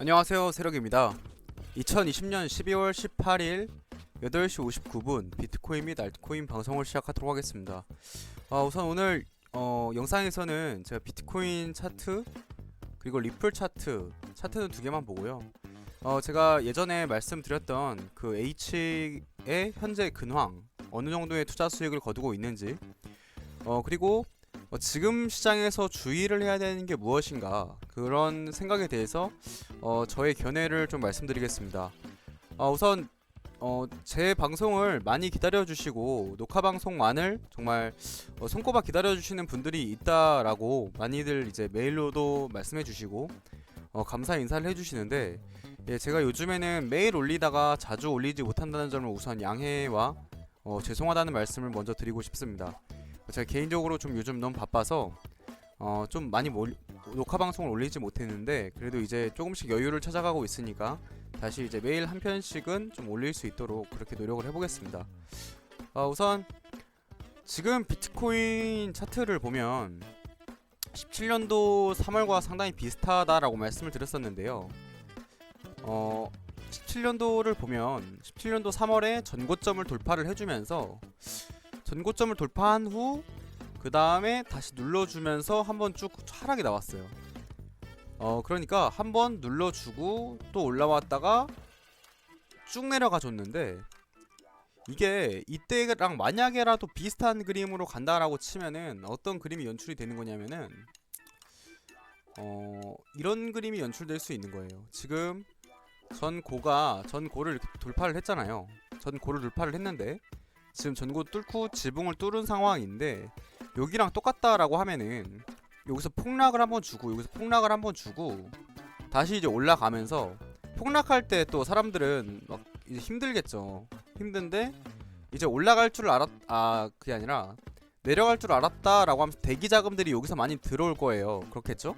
안녕하세요 세력입니다. 2020년 12월 18일 8시 59분 비트코인 및 알트코인 방송을 시작하도록 하겠습니다. 아, 우선 오늘 어, 영상에서는 제가 비트코인 차트 그리고 리플 차트 차트는 두 개만 보고요. 어, 제가 예전에 말씀드렸던 그 H의 현재 근황 어느 정도의 투자 수익을 거두고 있는지 어, 그리고 어, 지금 시장에서 주의를 해야 되는 게 무엇인가 그런 생각에 대해서 어, 저의 견해를 좀 말씀드리겠습니다. 어, 우선 어, 제 방송을 많이 기다려주시고 녹화 방송만을 정말 어, 손꼽아 기다려주시는 분들이 있다라고 많이들 이제 메일로도 말씀해주시고 어, 감사 인사를 해주시는데 예, 제가 요즘에는 매일 올리다가 자주 올리지 못한다는 점을 우선 양해와 어, 죄송하다는 말씀을 먼저 드리고 싶습니다. 제가 개인적으로 좀 요즘 너무 바빠서 어, 좀 많이 몰, 녹화 방송을 올리지 못했는데 그래도 이제 조금씩 여유를 찾아가고 있으니까 다시 이제 매일 한 편씩은 좀 올릴 수 있도록 그렇게 노력을 해보겠습니다. 어, 우선 지금 비트코인 차트를 보면 17년도 3월과 상당히 비슷하다라고 말씀을 드렸었는데요. 어, 17년도를 보면 17년도 3월에 전고점을 돌파를 해주면서 전고점을 돌파한 후 그 다음에 다시 눌러주면서 한번 쭉 하락이 나왔어요. 어 그러니까 한번 눌러주고 또 올라왔다가 쭉 내려가 줬는데 이게 이때랑 만약에라도 비슷한 그림으로 간다라고 치면은 어떤 그림이 연출이 되는 거냐면은 어 이런 그림이 연출될 수 있는 거예요. 지금 전 고가 전 고를 돌파를 했잖아요. 전 고를 돌파를 했는데 지금 전고 뚫고 지붕을 뚫은 상황인데 여기랑 똑같다라고 하면은 여기서 폭락을 한번 주고 여기서 폭락을 한번 주고 다시 이제 올라가면서 폭락할 때 또 사람들은 막 이제 힘들겠죠. 힘든데 이제 올라갈 줄 알았 아 그게 아니라 내려갈 줄 알았다라고 하면서 대기 자금들이 여기서 많이 들어올 거예요. 그렇겠죠?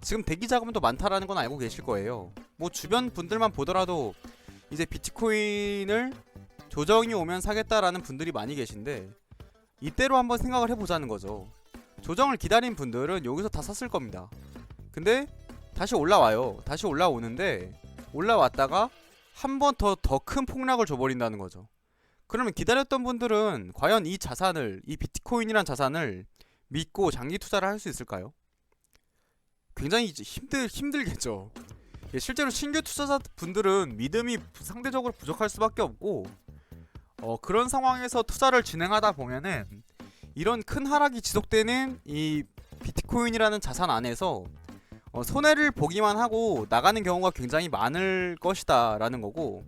지금 대기 자금도 많다라는 건 알고 계실 거예요. 뭐 주변 분들만 보더라도 이제 비트코인을 조정이 오면 사겠다라는 분들이 많이 계신데 이때로 한번 생각을 해보자는 거죠. 조정을 기다린 분들은 여기서 다 샀을 겁니다. 근데 다시 올라와요. 다시 올라오는데 올라왔다가 한 번 더 더 큰 폭락을 줘버린다는 거죠. 그러면 기다렸던 분들은 과연 이 자산을 이 비트코인이란 자산을 믿고 장기 투자를 할 수 있을까요? 굉장히 힘들 힘들겠죠. 예, 실제로 신규 투자자 분들은 믿음이 상대적으로 부족할 수밖에 없고 어, 그런 상황에서 투자를 진행하다 보면은 이런 큰 하락이 지속되는 이 비트코인이라는 자산 안에서 어, 손해를 보기만 하고 나가는 경우가 굉장히 많을 것이다 라는 거고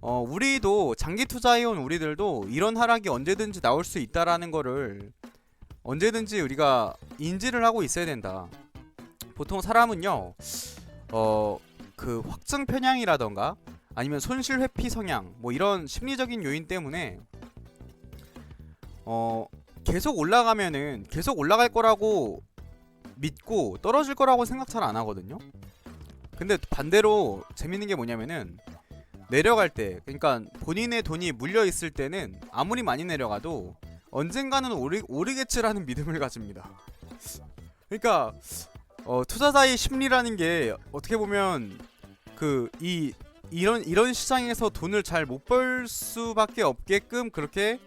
어, 우리도 장기 투자해온 우리들도 이런 하락이 언제든지 나올 수 있다라는 거를 언제든지 우리가 인지를 하고 있어야 된다. 보통 사람은요, 어, 그 확증 편향이라던가 아니면 손실 회피 성향 뭐 이런 심리적인 요인 때문에 어 계속 올라가면은 계속 올라갈 거라고 믿고 떨어질 거라고 생각 잘 안 하거든요. 근데 반대로 재밌는 게 뭐냐면은 내려갈 때 그러니까 본인의 돈이 물려 있을 때는 아무리 많이 내려가도 언젠가는 오르, 오르겠지라는 믿음을 가집니다. 그러니까 어, 투자자의 심리라는 게 어떻게 보면 그 이 이런 이런 시장에서 돈을 잘 못 벌 수밖에 없게끔 그렇게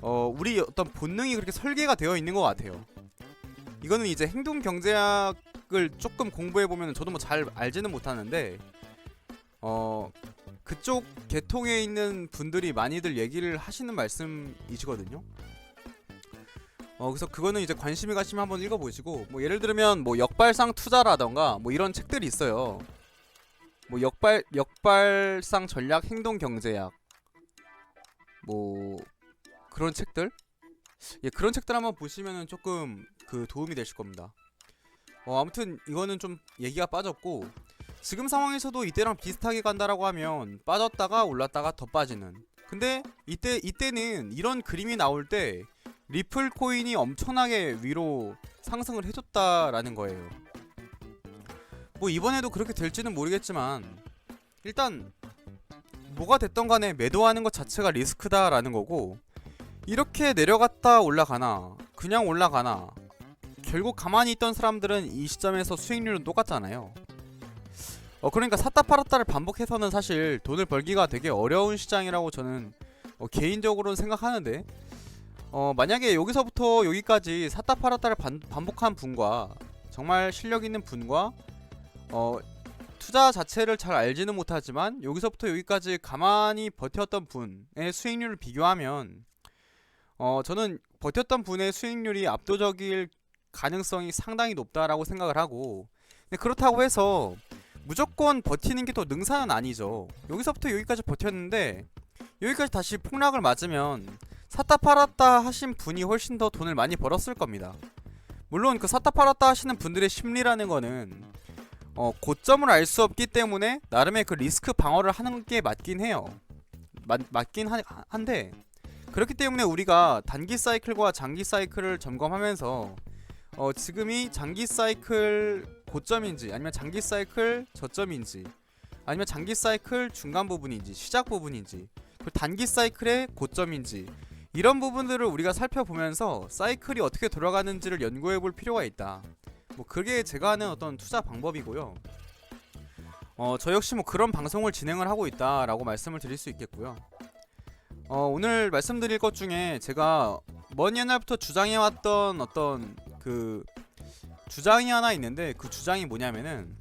어 우리 어떤 본능이 그렇게 설계가 되어 있는 것 같아요. 이거는 이제 행동 경제학을 조금 공부해 보면 저도 뭐 잘 알지는 못하는데 어 그쪽 계통에 있는 분들이 많이들 얘기를 하시는 말씀이시거든요. 어 그래서 그거는 이제 관심이 가시면 한번 읽어보시고 뭐 예를 들면 뭐 역발상 투자라던가 뭐 이런 책들이 있어요. 뭐 역발 역발상 전략 행동 경제학 뭐 그런 책들 예 그런 책들 한번 보시면은 조금 그 도움이 되실 겁니다. 어 아무튼 이거는 좀 얘기가 빠졌고 지금 상황에서도 이때랑 비슷하게 간다라고 하면 빠졌다가 올랐다가 더 빠지는 근데 이때 이때는 이런 그림이 나올 때 리플 코인이 엄청나게 위로 상승을 해줬다라는 거예요. 뭐 이번에도 그렇게 될지는 모르겠지만 일단 뭐가 됐던 간에 매도하는 것 자체가 리스크다라는 거고 이렇게 내려갔다 올라가나 그냥 올라가나 결국 가만히 있던 사람들은 이 시점에서 수익률은 똑같잖아요. 어 그러니까 샀다 팔았다를 반복해서는 사실 돈을 벌기가 되게 어려운 시장이라고 저는 어, 개인적으로는 생각하는데 어 만약에 여기서부터 여기까지 샀다 팔았다를 반, 반복한 분과 정말 실력 있는 분과 어 투자 자체를 잘 알지는 못하지만 여기서부터 여기까지 가만히 버텼던 분의 수익률을 비교하면 어 저는 버텼던 분의 수익률이 압도적일 가능성이 상당히 높다라고 생각을 하고 근데 그렇다고 해서 무조건 버티는 게더 능사는 아니죠. 여기서부터 여기까지 버텼는데 여기까지 다시 폭락을 맞으면 샀다 팔았다 하신 분이 훨씬 더 돈을 많이 벌었을 겁니다. 물론 그 샀다 팔았다 하시는 분들의 심리라는 거는 어, 고점을 알 수 없기 때문에 나름의 그 리스크 방어를 하는 게 맞긴 해요. 맞, 맞긴 하, 한데 그렇기 때문에 우리가 단기 사이클과 장기 사이클을 점검하면서 어, 지금이 장기 사이클 고점인지 아니면 장기 사이클 저점인지 아니면 장기 사이클 중간 부분인지 시작 부분인지 그리고 단기 사이클의 고점인지 이런 부분들을 우리가 살펴보면서 사이클이 어떻게 돌아가는지를 연구해 볼 필요가 있다. 뭐 그게 제가 하는 어떤 투자 방법이고요. 어, 저 역시 뭐 그런 방송을 진행을 하고 있다라고 말씀을 드릴 수 있겠고요. 어, 오늘 말씀드릴 것 중에 제가 먼 옛날부터 주장해왔던 어떤 그 주장이 하나 있는데 그 주장이 뭐냐면은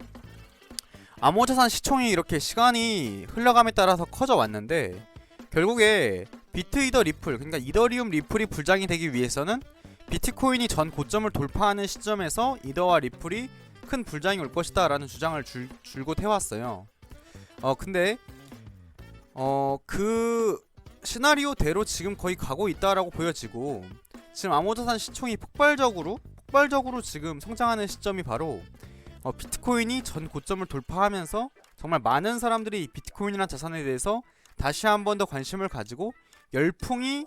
암호자산 시총이 이렇게 시간이 흘러감에 따라서 커져 왔는데 결국에 비트 이더 리플 그러니까 이더리움 리플이 불장이 되기 위해서는 비트코인이 전 고점을 돌파하는 시점에서 이더와 리플이 큰 불장이 올 것이다 라는 주장을 줄, 줄곧 해왔어요. 어 근데 어 그 시나리오대로 지금 거의 가고 있다라고 보여지고 지금 암호자산 시총이 폭발적으로 폭발적으로 지금 성장하는 시점이 바로 어, 비트코인이 전 고점을 돌파하면서 정말 많은 사람들이 이 비트코인이라는 자산에 대해서 다시 한 번 더 관심을 가지고 열풍이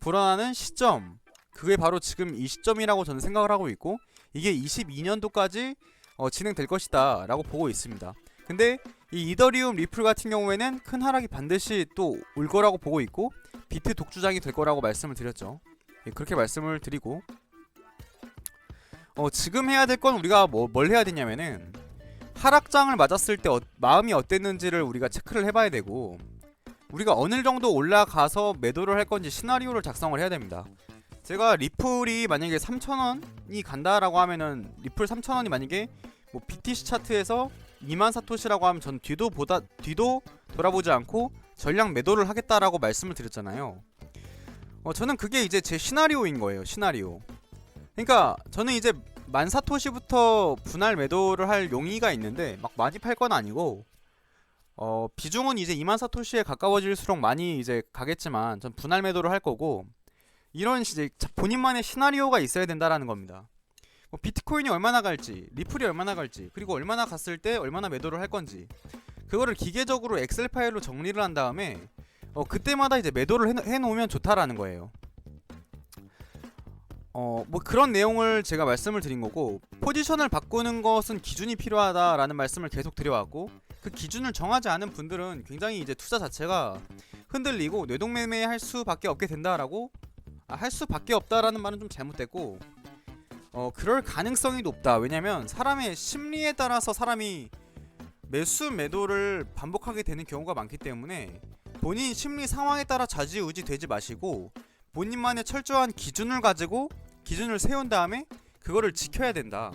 불어나는 시점 그게 바로 지금 이 시점이라고 저는 생각을 하고 있고 이게 22년도까지 어, 진행될 것이다 라고 보고 있습니다 근데 이 이더리움 리플 같은 경우에는 큰 하락이 반드시 또 올 거라고 보고 있고 비트 독주장이 될 거라고 말씀을 드렸죠 예, 그렇게 말씀을 드리고 어, 지금 해야 될 건 우리가 뭐, 뭘 해야 되냐면은 하락장을 맞았을 때 어, 마음이 어땠는지를 우리가 체크를 해봐야 되고 우리가 어느 정도 올라가서 매도를 할 건지 시나리오를 작성을 해야 됩니다. 제가 리플이 만약에 3,000원이 간다라고 하면은 리플 3,000원이 만약에 뭐 BTC 차트에서 2만 사토시라고 하면 전 뒤도 보다 뒤도 돌아보지 않고 전량 매도를 하겠다라고 말씀을 드렸잖아요. 어 저는 그게 이제 제 시나리오인 거예요. 시나리오. 그러니까 저는 이제 만 사토시부터 분할 매도를 할 용의가 있는데 막 많이 팔 건 아니고 어 비중은 이제 2만 사토시에 가까워질수록 많이 이제 가겠지만 전 분할 매도를 할 거고 이런 이제 자- 본인만의 시나리오가 있어야 된다라는 겁니다. 뭐 비트코인이 얼마나 갈지, 리플이 얼마나 갈지, 그리고 얼마나 갔을 때 얼마나 매도를 할 건지 그거를 기계적으로 엑셀 파일로 정리를 한 다음에 어 그때마다 이제 매도를 해, 해놓으면 좋다라는 거예요. 어, 뭐 그런 내용을 제가 말씀을 드린 거고 포지션을 바꾸는 것은 기준이 필요하다라는 말씀을 계속 드려왔고 그 기준을 정하지 않은 분들은 굉장히 이제 투자 자체가 흔들리고 뇌동매매 할 수밖에 없게 된다라고 아, 할 수밖에 없다라는 말은 좀 잘못됐고 어 그럴 가능성이 높다 왜냐면 사람의 심리에 따라서 사람이 매수 매도를 반복하게 되는 경우가 많기 때문에 본인 심리 상황에 따라 좌지우지 되지 마시고 본인만의 철저한 기준을 가지고 기준을 세운 다음에 그거를 지켜야 된다.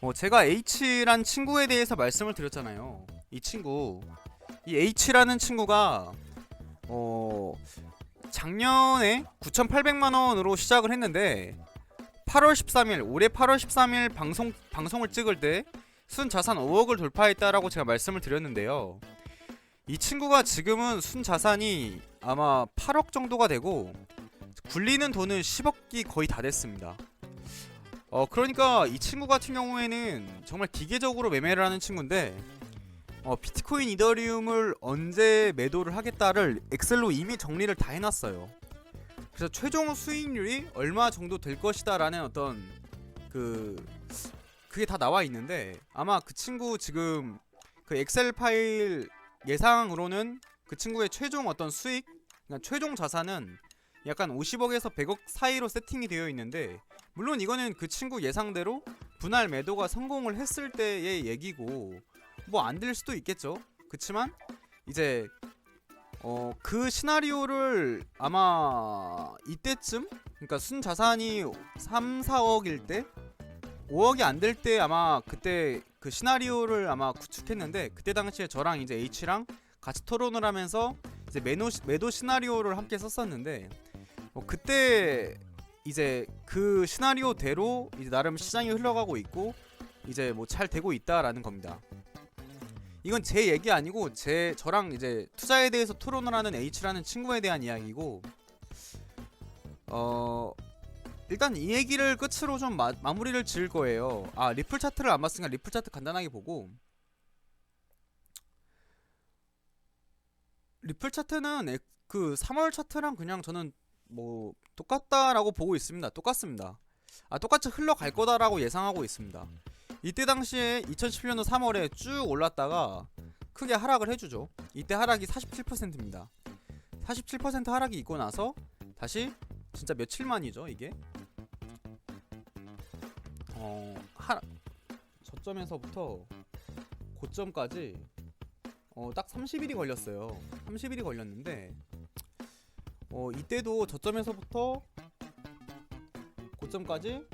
어, 제가 H란 친구에 대해서 말씀을 드렸잖아요. 이 친구, 이 H라는 친구가 어 작년에 9,800만 원으로 시작을 했는데 8월 13일 올해 8월 13일 방송 방송을 찍을 때 순 자산 5억을 돌파했다라고 제가 말씀을 드렸는데요. 이 친구가 지금은 순 자산이 아마 8억 정도가 되고 굴리는 돈은 10억이 거의 다 됐습니다. 어 그러니까 이 친구 같은 경우에는 정말 기계적으로 매매를 하는 친구인데 어 비트코인 이더리움을 언제 매도를 하겠다를 엑셀로 이미 정리를 다 해놨어요. 그래서 최종 수익률이 얼마 정도 될 것이다라는 어떤 그 그게 다 나와 있는데 아마 그 친구 지금 그 엑셀 파일 예상으로는 그 친구의 최종 어떤 수익, 그러니까 최종 자산은 약간 50억에서 100억 사이로 세팅이 되어 있는데 물론 이거는 그 친구 예상대로 분할 매도가 성공을 했을 때의 얘기고 뭐 안 될 수도 있겠죠. 그치만 이제 어 그 시나리오를 아마 이때쯤 그러니까 순 자산이 3, 4억일 때 5억이 안 될 때 아마 그때 그 시나리오를 아마 구축했는데 그때 당시에 저랑 이제 H랑 같이 토론을 하면서 이제 매도 매도 시나리오를 함께 썼었는데 어, 그때 이제 그 시나리오대로 이제 나름 시장이 흘러가고 있고 이제 뭐 잘 되고 있다라는 겁니다. 이건 제 얘기 아니고 제 저랑 이제 투자에 대해서 토론을 하는 H라는 친구에 대한 이야기고 어 일단 이 얘기를 끝으로 좀 마, 마무리를 지을 거예요. 아 리플 차트를 안 봤으니까 리플 차트 간단하게 보고 리플 차트는 엑- 그 3월 차트랑 그냥 저는 뭐 똑같다라고 보고 있습니다. 똑같습니다. 아 똑같이 흘러갈 거다라고 예상하고 있습니다. 이때 당시에 2017년도 3월에 쭉 올랐다가 크게 하락을 해주죠. 이때 하락이 47%입니다. 47% 하락이 있고 나서 다시 진짜 며칠 만이죠 이게 어 하, 저점에서부터 고점까지 어, 딱 30일이 걸렸어요. 30일이 걸렸는데 어, 이때도 저점에서부터 고점까지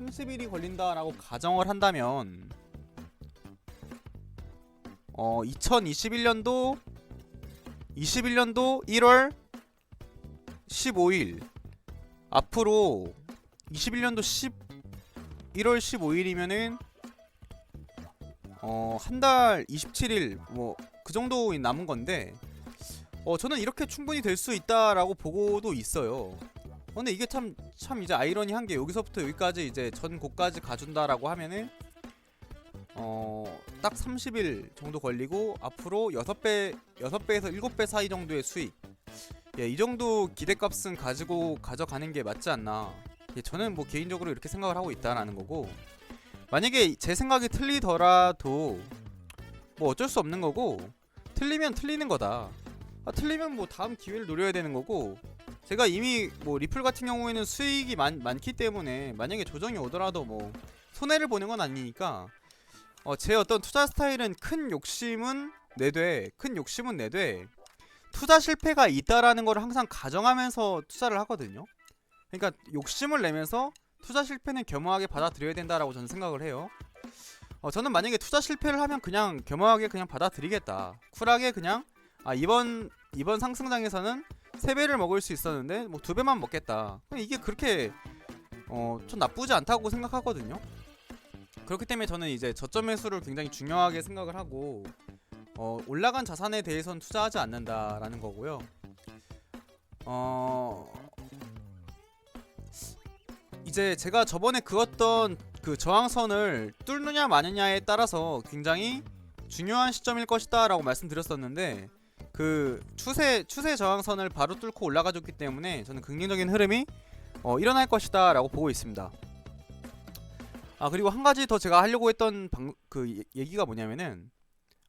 30일이 걸린다라고 가정을 한다면 어, 2021년도 21년도 1월 15일 앞으로 21년도 10 1월 15일이면은 어, 한 달 27일 뭐 그 정도 남은 건데 어, 저는 이렇게 충분히 될 수 있다라고 보고도 있어요. 어, 근데 이게 참 참 이제 아이러니한 게 여기서부터 여기까지 이제 전 고까지 가준다라고 하면은 어, 딱 30일 정도 걸리고 앞으로 6배 6배에서 7배 사이 정도의 수익. 예, 이 정도 기대값은 가지고 가져가는 게 맞지 않나. 예, 저는 뭐 개인적으로 이렇게 생각을 하고 있다라는 거고. 만약에 제 생각이 틀리더라도 뭐 어쩔 수 없는 거고 틀리면 틀리는 거다. 아, 틀리면 뭐 다음 기회를 노려야 되는 거고 제가 이미 뭐 리플 같은 경우에는 수익이 많, 많기 때문에 만약에 조정이 오더라도 뭐 손해를 보는 건 아니니까 어, 제 어떤 투자 스타일은 큰 욕심은 내되 큰 욕심은 내되 투자 실패가 있다라는 걸 항상 가정하면서 투자를 하거든요. 그러니까 욕심을 내면서 투자 실패는 겸허하게 받아들여야 된다라고 저는 생각을 해요. 어, 저는 만약에 투자 실패를 하면 그냥 겸허하게 그냥 받아들이겠다. 쿨하게 그냥 아 이번 이번 상승장에서는 세 배를 먹을 수 있었는데 뭐 두 배만 먹겠다. 이게 그렇게 어좀 나쁘지 않다고 생각하거든요. 그렇기 때문에 저는 이제 저점 매수를 굉장히 중요하게 생각을 하고 어 올라간 자산에 대해서는 투자하지 않는다라는 거고요. 어 이제 제가 저번에 그었던 그 저항선을 뚫느냐 마느냐에 따라서 굉장히 중요한 시점일 것이다라고 말씀드렸었는데 그 추세 추세 저항선을 바로 뚫고 올라가줬기 때문에 저는 긍정적인 흐름이 어, 일어날 것이다 라고 보고 있습니다. 아 그리고 한 가지 더 제가 하려고 했던 방, 그 얘- 얘기가 뭐냐면은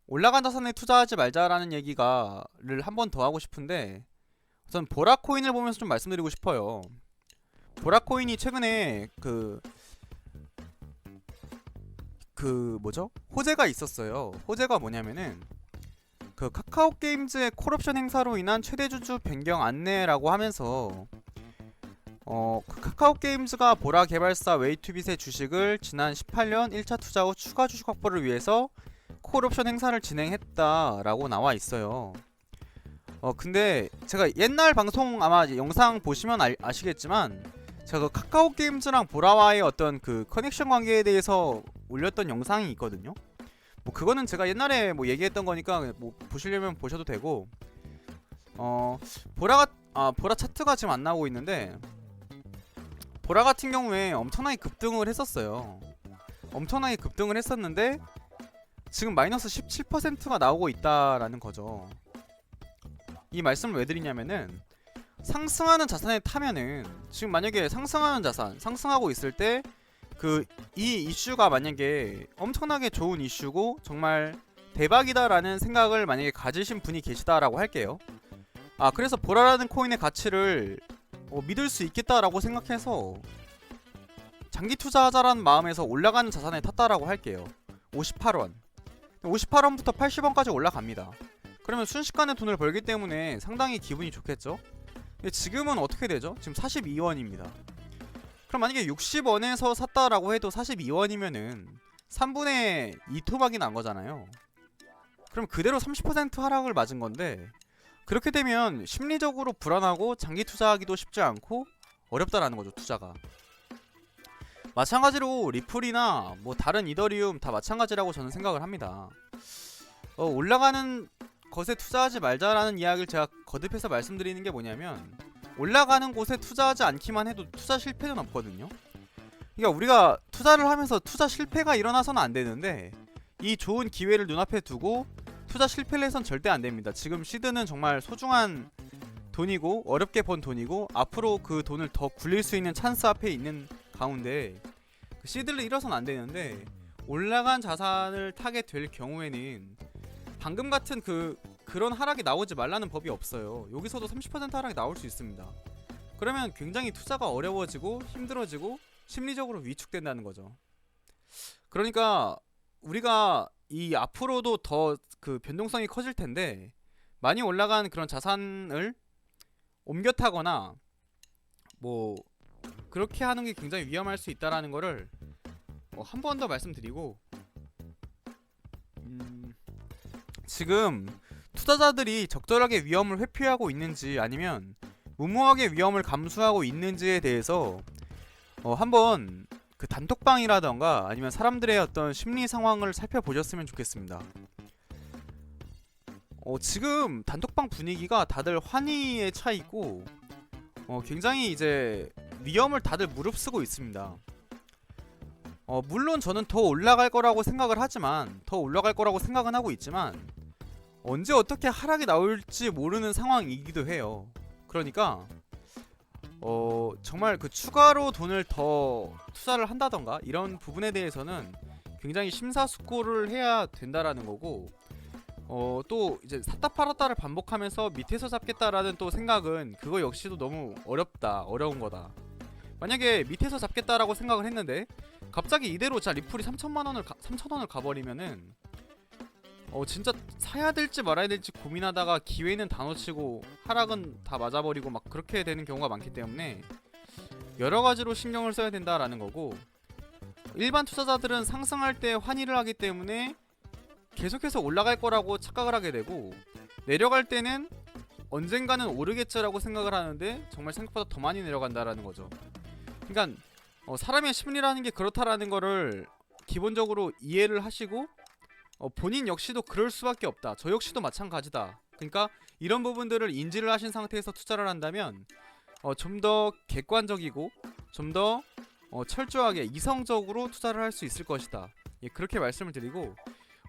올라간 자산에 투자하지 말자라는 얘기가를 한 번 더 하고 싶은데 우선 보라 코인을 보면서 좀 말씀드리고 싶어요. 보라 코인이 최근에 그그 뭐죠? 호재가 있었어요. 호재가 뭐냐면은 그 카카오 게임즈의 콜옵션 행사로 인한 최대 주주 변경 안내라고 하면서 어, 그 카카오 게임즈가 보라 개발사 웨이투빗의 주식을 지난 18년 1차 투자 후 추가 주식 확보를 위해서 콜옵션 행사를 진행했다라고 나와 있어요. 어 근데 제가 옛날 방송 아마 영상 보시면 알, 아시겠지만 제가 그 카카오 게임즈랑 보라와의 어떤 그 커넥션 관계에 대해서 올렸던 영상이 있거든요. 뭐 그거는 제가 옛날에 뭐 얘기했던 거니까 뭐 보시려면 보셔도 되고 어 보라가 아 보라 차트가 지금 안 나오고 있는데 보라 같은 경우에 엄청나게 급등을 했었어요. 엄청나게 급등을 했었는데 지금 마이너스 17%가 나오고 있다라는 거죠. 이 말씀을 왜 드리냐면은 상승하는 자산에 타면은 지금 만약에 상승하는 자산 상승하고 있을 때 그 이 이슈가 만약에 엄청나게 좋은 이슈고 정말 대박이다라는 생각을 만약에 가지신 분이 계시다라고 할게요. 아 그래서 보라라는 코인의 가치를 어, 믿을 수 있겠다라고 생각해서 장기 투자하자라는 마음에서 올라가는 자산에 탔다라고 할게요. 58원. 58원부터 80원까지 올라갑니다. 그러면 순식간에 돈을 벌기 때문에 상당히 기분이 좋겠죠? 지금은 어떻게 되죠? 지금 42원입니다. 그럼 만약에 60원에서 샀다라고 해도 42원이면은 3분의 2 토막이 난 거잖아요. 그럼 그대로 30% 하락을 맞은 건데 그렇게 되면 심리적으로 불안하고 장기 투자하기도 쉽지 않고 어렵다라는 거죠, 투자가. 마찬가지로 리플이나 뭐 다른 이더리움 다 마찬가지라고 저는 생각을 합니다. 어, 올라가는 것에 투자하지 말자라는 이야기를 제가 거듭해서 말씀드리는 게 뭐냐면 올라가는 곳에 투자하지 않기만 해도 투자 실패는 없거든요. 그러니까 우리가 투자를 하면서 투자 실패가 일어나서는 안 되는데 이 좋은 기회를 눈앞에 두고 투자 실패를 해선 절대 안 됩니다. 지금 시드는 정말 소중한 돈이고 어렵게 번 돈이고 앞으로 그 돈을 더 굴릴 수 있는 찬스 앞에 있는 가운데 그 시드를 잃어서는 안 되는데 올라간 자산을 타게 될 경우에는 방금 같은 그 그런 하락이 나오지 말라는 법이 없어요. 여기서도 30% 하락이 나올 수 있습니다. 그러면 굉장히 투자가 어려워지고 힘들어지고 심리적으로 위축된다는 거죠. 그러니까 우리가 이 앞으로도 더 그 변동성이 커질 텐데 많이 올라간 그런 자산을 옮겨 타거나 뭐 그렇게 하는 게 굉장히 위험할 수 있다라는 거를 어, 한번 더 말씀드리고 음, 지금 투자자들이 적절하게 위험을 회피하고 있는지 아니면 무모하게 위험을 감수하고 있는지에 대해서 어, 한번 그 단톡방이라던가 아니면 사람들의 어떤 심리 상황을 살펴보셨으면 좋겠습니다. 어, 지금 단톡방 분위기가 다들 환희에 차 있고 어, 굉장히 이제 위험을 다들 무릅쓰고 있습니다. 어, 물론 저는 더 올라갈 거라고 생각을 하지만 더 올라갈 거라고 생각은 하고 있지만 언제 어떻게 하락이 나올지 모르는 상황이기도 해요. 그러니까 어 정말 그 추가로 돈을 더 투자를 한다던가 이런 부분에 대해서는 굉장히 심사숙고를 해야 된다라는 거고 어 또 이제 샀다 팔았다를 반복하면서 밑에서 잡겠다라는 또 생각은 그거 역시도 너무 어렵다 어려운 거다 만약에 밑에서 잡겠다라고 생각을 했는데 갑자기 이대로 자 리플이 3천만 원을 가, 3천 원을 가버리면은 어 진짜 사야 될지 말아야 될지 고민하다가 기회는 다 놓치고 하락은 다 맞아버리고 막 그렇게 되는 경우가 많기 때문에 여러 가지로 신경을 써야 된다라는 거고 일반 투자자들은 상승할 때 환희를 하기 때문에 계속해서 올라갈 거라고 착각을 하게 되고 내려갈 때는 언젠가는 오르겠지라고 생각을 하는데 정말 생각보다 더 많이 내려간다라는 거죠. 그러니까 어, 사람의 심리라는 게 그렇다라는 거를 기본적으로 이해를 하시고 어, 본인 역시도 그럴 수밖에 없다. 저 역시도 마찬가지다. 그러니까 이런 부분들을 인지를 하신 상태에서 투자를 한다면 어, 좀 더 객관적이고 좀더 어, 철저하게 이성적으로 투자를 할 수 있을 것이다. 예, 그렇게 말씀을 드리고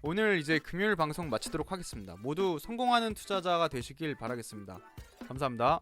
오늘 이제 금요일 방송 마치도록 하겠습니다. 모두 성공하는 투자자가 되시길 바라겠습니다. 감사합니다.